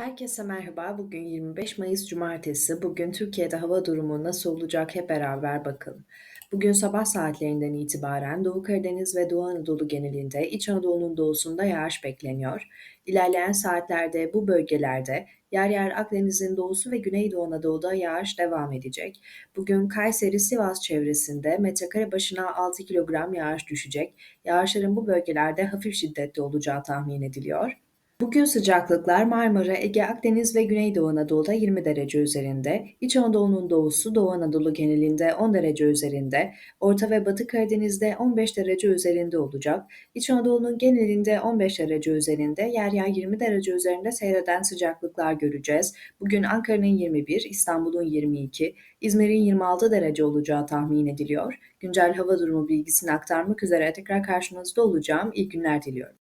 Herkese merhaba. Bugün 25 Mayıs Cumartesi. Bugün Türkiye'de hava durumu nasıl olacak hep beraber bakalım. Bugün sabah saatlerinden itibaren Doğu Karadeniz ve Doğu Anadolu genelinde, İç Anadolu'nun doğusunda yağış bekleniyor. İlerleyen saatlerde bu bölgelerde yer yer Akdeniz'in doğusu ve Güneydoğu Anadolu'da yağış devam edecek. Bugün Kayseri-Sivas çevresinde metrekare başına 6 kilogram yağış düşecek. Yağışların bu bölgelerde hafif şiddetli olacağı tahmin ediliyor. Bugün sıcaklıklar Marmara, Ege, Akdeniz ve Güneydoğu Anadolu'da 20 derece üzerinde, İç Anadolu'nun doğusu Doğu Anadolu genelinde 10 derece üzerinde, Orta ve Batı Karadeniz'de 15 derece üzerinde olacak, İç Anadolu'nun genelinde 15 derece üzerinde, yer yer 20 derece üzerinde seyreden sıcaklıklar göreceğiz. Bugün Ankara'nın 21, İstanbul'un 22, İzmir'in 26 derece olacağı tahmin ediliyor. Güncel hava durumu bilgisini aktarmak üzere tekrar karşınızda olacağım. İyi günler diliyorum.